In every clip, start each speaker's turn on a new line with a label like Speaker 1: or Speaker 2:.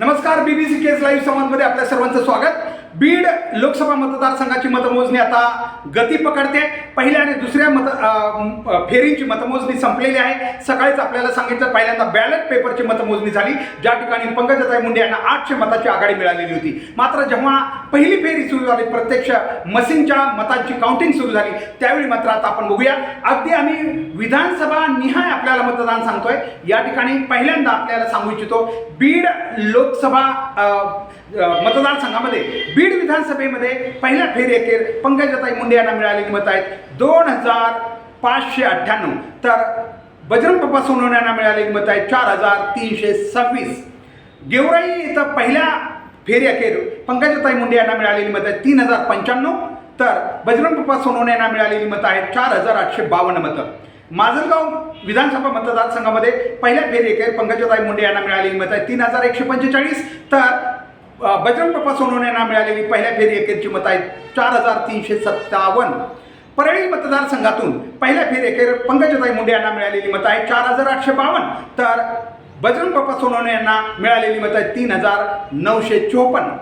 Speaker 1: नमस्कार बीबीसी केस लाईव्ह संवादमध्ये आपल्या सर्वांचं स्वागत. बीड लोकसभा मतदारसंघाची मतमोजणी आता गती पकडते. पहिल्या आणि दुसऱ्या मत फेरींची फेरीची मतमोजणी संपलेली आहे. सकाळीच आपल्याला सांगितलं पहिल्यांदा बॅलेट पेपरची मतमोजणी झाली. ज्या ठिकाणी पंकजताई मुंडे यांना आठशे मताची आघाडी मिळालेली होती. मात्र जेव्हा पहिली फेरी सुरू झाली प्रत्यक्ष मशीनच्या मतांची काउंटिंग सुरू झाली त्यावेळी मात्र आता आपण बघूया. अगदी आम्ही विधानसभा निहाय आपल्याला मतदान सांगतोय. या ठिकाणी पहिल्यांदा आपल्याला सांगू इच्छितो बीड लोकसभा मतदारसंघामध्ये बीड विधानसभेमध्ये पहिल्या फेरी अखेर पंकजताई मुंडे यांना मिळालेली मत आहेत दोन हजार पाचशे अठ्ठ्याण्णव. तर बजरंग बाप्पा सोनवणे यांना मिळालेली मत आहेत चार हजार तीनशे सव्वीस. गेवराई इथं पहिल्या फेरी अखेर पंकजताई मुंडे यांना मिळालेली मत आहे तीन हजार पंच्याण्णव. तर बजरंग बाप्पा सोनवणे यांना मिळालेली मतं आहेत चार हजार आठशे बावन्न मतं. माजलगाव विधानसभा मतदारसंघामध्ये पहिल्या फेरी अखेर पंकजाताई मुंडे यांना मिळालेली मतं आहे तीन हजार एकशे पंचेचाळीस. तर बजरंग पप्पा सोनवण्यांना मिळालेली पहिल्या फेरी एकेरची मतं आहेत चार हजार तीनशे सत्तावन्न. परळी मतदारसंघातून पहिल्या फेरी एकेर पंकजताई मुंडे यांना मिळालेली मतं आहेत चार हजार आठशे बावन्न. तर बजरंग पप्पा सोनवणे यांना मिळालेली मतं आहेत तीन हजार नऊशे चोपन्न.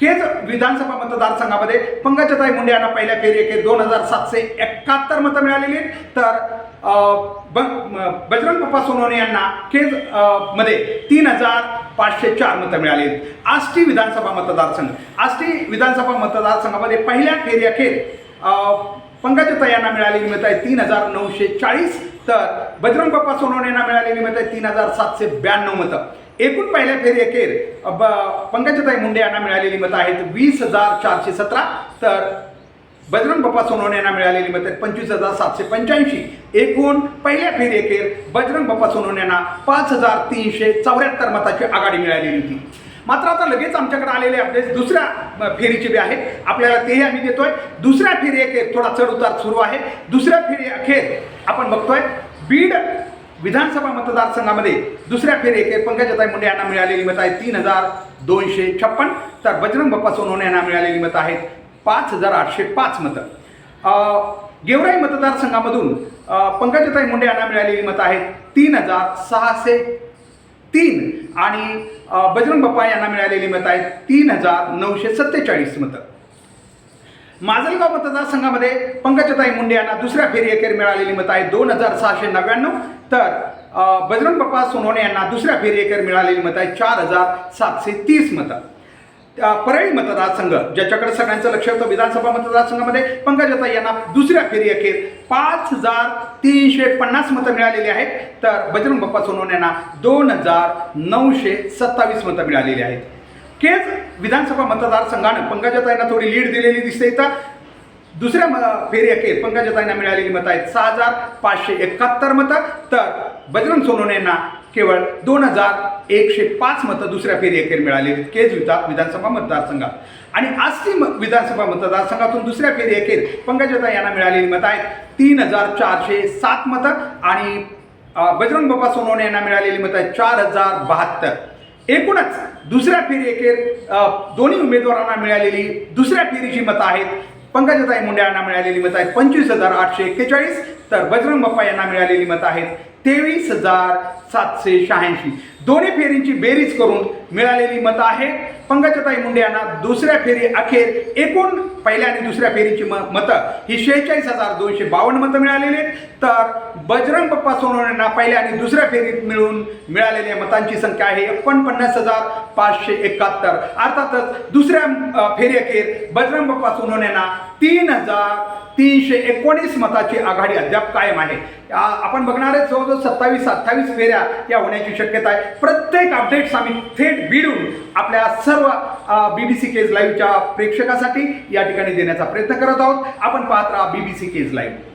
Speaker 1: केज विधानसभा मतदारसंघामध्ये पंकजताई मुंडे यांना पहिल्या फेरी एकेर दोन हजार सातशे एकाहत्तर मतं मिळालेली आहेत. तर बजरंग पप्पा सोनवणे यांना केजमध्ये तीन हजार पाचशे चार मतं मिळाले. आहेत आष्टी विधानसभा मतदारसंघ. आष्टी विधानसभा मतदारसंघामध्ये पहिल्या फेरी अखेर पंकजता यांना मिळालेली मतं आहे तीन हजार नऊशे चाळीस. तर बजरंग पप्पा सोनवणे यांना मिळालेली मतं आहे तीन हजार सातशे ब्याण्णव मतं. एकूण पहिल्या फेरी अखेर ब- पंकजताई मुंडे यांना मिळालेली मतं आहेत वीस हजार चारशे सतरा. तर बजरंग बाप्पा सोनवणे यांना मिळालेली मतं पंचवीस हजार सातशे पंच्याऐंशी. एकूण पहिल्या फेरी अखेर बजरंग बाप्पा सोनवणे यांना पाच हजार तीनशे चौऱ्याहत्तर मताची आघाडी मिळालेली होती. मात्र आता लगेच आमच्याकडे आलेले अपडेट्स दुसऱ्या फेरीचे बी आहेत. आपल्याला तेही आम्ही देतोय. दुसऱ्या फेरी अखेर थोडा चढ उतार सुरू आहे. दुसऱ्या फेरी अखेर आपण बघतोय बीड विधानसभा मतदारसंघामध्ये दुसऱ्या फेरी अखेर पंकजाताई मुंडे यांना मिळालेली मतं आहेत तीन हजार दोनशे छप्पन. तर बजरंग बाप्पा सोनवणे यांना मिळालेली मतं आहेत पाच हजार आठशे पाच मतं. गेवराई मतदारसंघामधून पंकजताई मुंडे यांना मिळालेली मतं आहेत तीन हजार सहाशे तीन आणि बजरंग बाप्पा यांना मिळालेली मतं आहेत तीन हजार नऊशे सत्तेचाळीस मतं. माजलगाव मतदारसंघामध्ये पंकजताई मुंडे यांना दुसऱ्या फेरी अखेर मिळालेली मतं आहेत दोन हजार सहाशे नव्याण्णव. तर बजरंग बाप्पा सोनवणे यांना दुसऱ्या फेरी अखेर मिळालेली मतं आहेत चार हजार सातशे तीस मतं. परळी मतदारसंघ ज्याच्याकडे सगळ्यांचं लक्ष होतं विधानसभा मतदारसंघामध्ये पंकजाताई यांना दुसऱ्या फेरी अखेर पाच हजार तीनशे पन्नास मतं मिळालेली आहेत. तर बजरंग बाप्पा सोनवणे यांना दोन हजार नऊशे सत्तावीस मतं मिळालेली आहेत. केज विधानसभा मतदारसंघानं पंकजाताईंना थोडी लीड दिलेली दिसते इथं. दुसऱ्या म- फेरी अखेर पंकजाताईंना मिळालेली मतं आहेत सहा हजार पाचशे एकाहत्तर मतं. तर बजरंग सोनवणे यांना केवळ दोन हजार एकशे पाच मतं दुसऱ्या फेरी अखेर मिळाली. केज विधा विधानसभा मतदारसंघात. आणि आस्ती विधानसभा मतदारसंघातून दुसऱ्या फेरी अखेर पंकजता यांना मिळालेली मतं आहेत. तीन हजार चारशे सात मतं आणि बजरंग बाबा सोनवणे यांना मिळालेली मतं आहेत चार हजार बहात्तर. एकूणच दुसऱ्या फेरी अखेर दोन्ही उमेदवारांना मिळालेली दुसऱ्या फेरीची मतं आहेत. पंकजताई मुंडे यांना मिळालेली मतं आहेत पंचवीस हजार आठशे एक्केचाळीस. तर बजरंग बाप्पा यांना मिळालेली मतं आहेत तेवीस हजार सातशे शहाऐंशी. दोन्ही फेरींची बेरीज करून मिळालेली मतं आहेत. पंकजताई मुंडे यांना दुसऱ्या फेरी अखेर एकूण पहिल्या आणि दुसऱ्या फेरीची म मतं ही शेहेचाळीस हजार दोनशे बावन्न मतं मिळालेली आहेत. तर बजरंग पप्पा सोनवणेंना पहिल्या आणि दुसऱ्या फेरीत मिळून मिळालेल्या मतांची संख्या आहे एकोणपन्नास हजार पाचशे एकाहत्तर. अर्थातच दुसऱ्या फेरी अखेर बजरंग पप्पा सोनवणेंना तीन हजार तीनशे एकोणीस मताची आघाडी अद्याप कायम आहे. आपण बघणार आहे जवळजवळ सत्तावीस अठ्ठावीस फेऱ्या या होण्याची शक्यता आहे. प्रत्येक अपडेट्स आम्ही थेट बिडून आपल्या सर्व बी बी सी केज लाईव्हच्या प्रेक्षकासाठी या ठिकाणी देण्याचा प्रयत्न करत आहोत. आपण पाहत राहा बी बी सी केज लाईव्ह